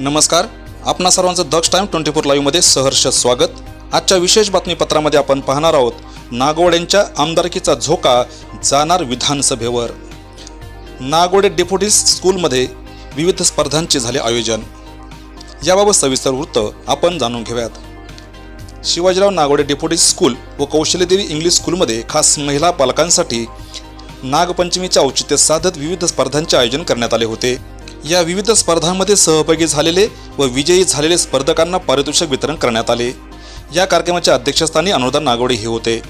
नमस्कार. आपणा सर्वांचं दक्ष टाईम ट्वेंटी फोर लाईव्हमध्ये सहर्ष स्वागत. आजच्या विशेष बातमीपत्रामध्ये आपण पाहणार आहोत नागवड्यांच्या आमदारकीचा झोका जाणार विधानसभेवर. नागोडे डेप्युटी स्कूलमध्ये विविध स्पर्धांचे झाले आयोजन. याबाबत सविस्तर वृत्त आपण जाणून घेऊयात. शिवाजीराव नागोडे डेप्युटी स्कूल व कौशल्यदेवी इंग्लिश स्कूलमध्ये खास महिला पालकांसाठी नागपंचमीचे औचित्य साधत विविध स्पर्धांचे आयोजन करण्यात आले होते. या विविध स्पर्धांमध्ये सहभागी झालेले व विजयी झालेले स्पर्धकांना पारितोषिक वितरण करण्यात आले. या कार्यक्रमाच्या अध्यक्षस्थानी अनुदान नागोडे हे होते.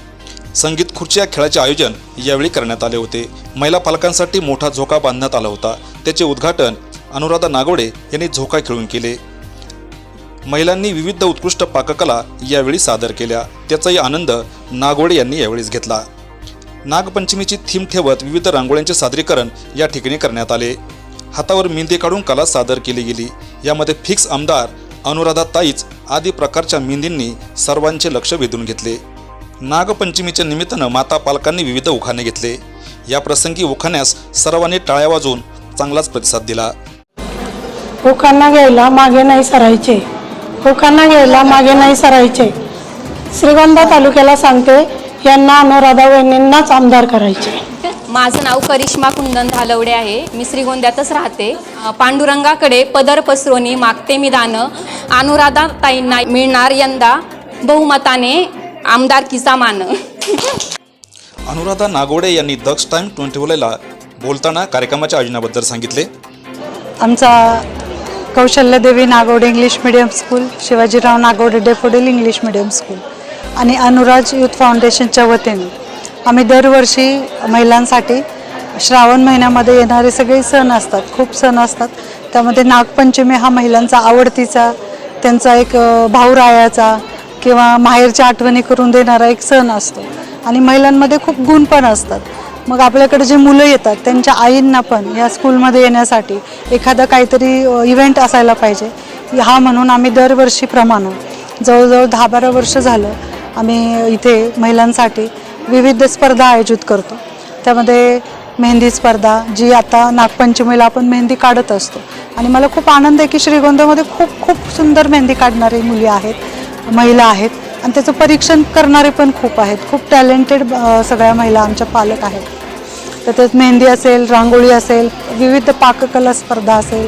संगीत खुर्ची या खेळाचे आयोजन यावेळी करण्यात आले होते. महिला पालकांसाठी मोठा झोका बांधण्यात आला होता. त्याचे उद्घाटन अनुराधा नागोडे यांनी झोका खेळून केले. महिलांनी विविध उत्कृष्ट पाककला यावेळी सादर केल्या. त्याचाही आनंद नागोडे यांनी यावेळीच घेतला. नागपंचमीची थीम ठेवत विविध रांगोळ्यांचे सादरीकरण या ठिकाणी करण्यात आले. हातावर मेहंदी काढून कला सादर केली गेली. यामध्ये फिक्स आमदार अनुराधा ताईच आदी प्रकारच्या मेहंदींनी सर्वांचे लक्ष वेधून घेतले. नागपंचमीच्या निमित्तानं माता पालकांनी विविध उखाणे घेतले. या प्रसंगी उखाण्यास सर्वांनी टाळ्या वाजवून चांगलाच प्रतिसाद दिला. उखाणा घ्यायला मागे नाही सरायचे. उखाणा घ्यायला मागे नाही सरायचे. श्रीगोंदा तालुक्याला सांगते यांना अनुराधा वहिनींनाच आमदार करायचे. माझं नाव करिश्मा कुंदन धालवडे आहे. मी श्रीगोंद्यातच राहते. पांडुरंगाकडे पदर पसरोनी मागते मी दानं. अनुराधा ताईंना मिळणार यंदा बहुमताने आमदारकीचा मान. अनुराधा नागोडे यांनी दक्ष टाईम ट्वेंटी फोरला बोलताना कार्यक्रमाच्या आयोजनाबद्दल सांगितले. आमचा Kaushalyadevi Nagawade English medium school Shivajirao Nagawade Daffodil English medium school आणि अनुराज युथ फाउंडेशनच्या वतीने आम्ही दरवर्षी महिलांसाठी श्रावण महिन्यामध्ये येणारे सगळे सण असतात खूप सण असतात. त्यामध्ये नागपंचमी हा महिलांचा आवडतीचा त्यांचा एक भाऊरायाचा किंवा माहेरच्या आठवणी करून देणारा एक सण असतो. आणि महिलांमध्ये खूप गुण पण असतात. मग आपल्याकडे जे मुलं येतात त्यांच्या आईंना पण या स्कूलमध्ये येण्यासाठी एखादा काहीतरी इव्हेंट असायला पाहिजे. हा म्हणून आम्ही दरवर्षीप्रमाणे जवळजवळ दहा बारा वर्ष झालं आम्ही इथे महिलांसाठी विविध स्पर्धा आयोजित करतो. त्यामध्ये मेहंदी स्पर्धा जी आता नागपंचमीला आपण मेहंदी काढत असतो. आणि मला खूप आनंद आहे की श्रीगोंद्यामध्ये खूप खूप सुंदर मेहंदी काढणारी मुली आहेत महिला आहेत. आणि त्याचं परीक्षण करणारे पण खूप आहेत. खूप टॅलेंटेड सगळ्या महिला आमच्या पालक आहेत. तर त्यात मेहंदी असेल रांगोळी असेल विविध पाककला स्पर्धा असेल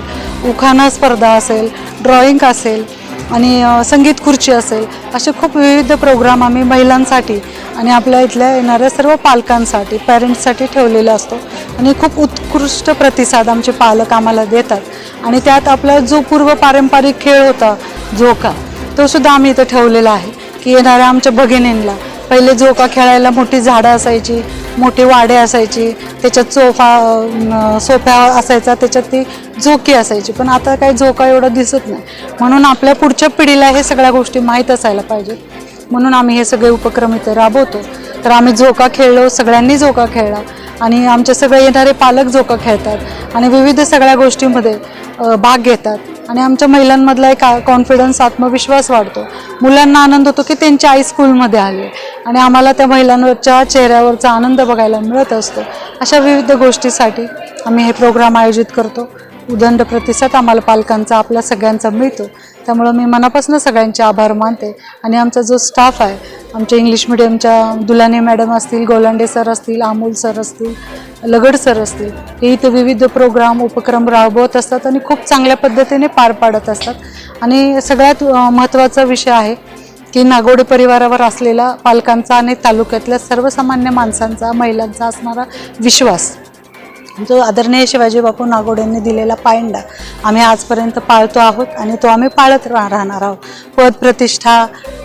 उखाणा स्पर्धा असेल ड्रॉइंग असेल आणि संगीत खुर्ची असेल असे खूप विविध प्रोग्राम आम्ही महिलांसाठी आणि आपल्या इथल्या येणाऱ्या सर्व पालकांसाठी पॅरेंट्ससाठी ठेवलेला असतो. आणि खूप उत्कृष्ट प्रतिसाद आमचे पालक आम्हाला देतात. आणि त्यात आपला जो पूर्व पारंपरिक खेळ होता झोका तो सुद्धा आम्ही इथं ठेवलेला आहे. की येणाऱ्या आमच्या भगिनींना पहिले झोका खेळायला मोठी झाडं असायची मोठी वाडे असायची त्याच्यात सोफा सोफ्या असायचा त्याच्यात ती झोकी असायची. पण आता काही झोका एवढं दिसत नाही. म्हणून आपल्या पुढच्या पिढीला हे सगळ्या गोष्टी माहीत असायला पाहिजेत. म्हणून आम्ही हे सगळे उपक्रम इथे राबवतो. तर आम्ही झोका खेळलो सगळ्यांनी झोका खेळला. आणि आमचे सगळे येणारे पालक झोकं खेळतात आणि विविध सगळ्या गोष्टीमध्ये भाग घेतात. आणि आमच्या महिलांमधला एक कॉन्फिडन्स आत्मविश्वास वाढतो. मुलांना आनंद होतो की त्यांची आई स्कूलमध्ये आली आणि आम्हाला त्या महिलांवरच्या चेहऱ्यावरचा आनंद बघायला मिळत असतो. अशा विविध गोष्टीसाठी आम्ही हे प्रोग्राम आयोजित करतो. उदंड प्रतिसाद आम्हाला पालकांचा आपल्या सगळ्यांचा मिळतो. त्यामुळं मी मनापासून सगळ्यांचे आभार मानते. आणि आमचा जो स्टाफ आहे आमच्या इंग्लिश मिडियमच्या दुलाने मॅडम असतील गोलांडे सर असतील अमोल सर असतील लगड सर असतील हे इथं विविध प्रोग्राम उपक्रम राबवत असतात आणि खूप चांगल्या पद्धतीने पार पाडत असतात. आणि सगळ्यात महत्त्वाचा विषय आहे की नागोडे परिवारावर असलेला पालकांचा आणि तालुक्यातल्या सर्वसामान्य माणसांचा महिलांचा असणारा विश्वास. जो आदरणीय शिवाजी बापू नागोडेंनी दिलेला पायंडा आम्ही आजपर्यंत पाळतो आहोत आणि तो आम्ही पाळत रा राहणार आहोत. पद प्रतिष्ठा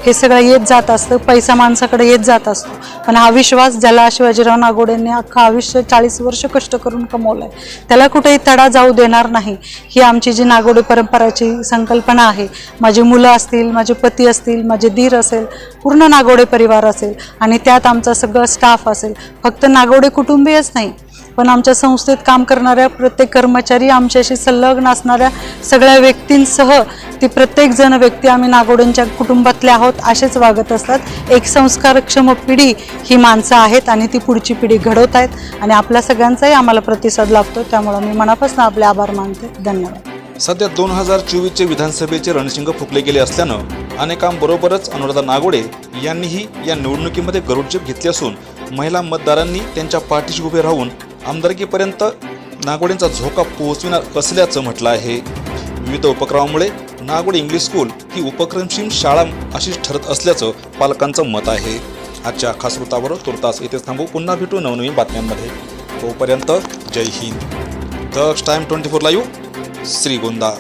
हे सगळं येत जात असतं पैसा माणसाकडे येत जात असतो. पण हा विश्वास ज्याला शिवाजीराव नागोडेंनी अख्खा आयुष्य चाळीस वर्ष कष्ट करून कमवलं आहे त्याला कुठेही तडा जाऊ देणार नाही. ही आमची जी नागोडे परंपराची संकल्पना आहे माझी मुलं असतील माझे पती असतील माझे धीर असेल पूर्ण नागोडे परिवार असेल आणि त्यात आमचा सगळं स्टाफ असेल. फक्त नागोडे कुटुंबीयच नाही पण आमच्या संस्थेत काम करणाऱ्या प्रत्येक कर्मचारी आमच्याशी संलग्न असणाऱ्या सगळ्या व्यक्तींसह ती प्रत्येकजण व्यक्ती आम्ही नागोड्यांच्या कुटुंबातले आहोत असेच वागत असतात. एक संस्कारक्षम पिढी ही माणसं आहेत आणि ती पुढची पिढी घडवत आहेत आणि आपल्या सगळ्यांचाही आम्हाला प्रतिसाद लागतो त्यामुळं मी मनापासून आपले आभार मानते. धन्यवाद. सध्या दोन हजार चोवीसचे विधानसभेचे रणशिंग फुकले गेले असल्यानं अनेकांबरोबरच अनुराधा नागोडे यांनीही या निवडणुकीमध्ये गरुडजीप घेतली असून महिला मतदारांनी त्यांच्या पाठीशी उभे राहून आमदारकीपर्यंत नागोडेंचा झोका पोहोचविणार असल्याचं म्हटलं आहे? विविध उपक्रमामुळे नागोडे इंग्लिश स्कूल ही उपक्रमशील शाळा अशीच ठरत असल्याचं पालकांचं मत आहे. आजच्या खास वृत्तावर तुर्तास इथेच थांबू. पुन्हा भेटू नवनवीन बातम्यांमध्ये. तोपर्यंत Jai Hind. Daksh time twenty four live. Shrigonda.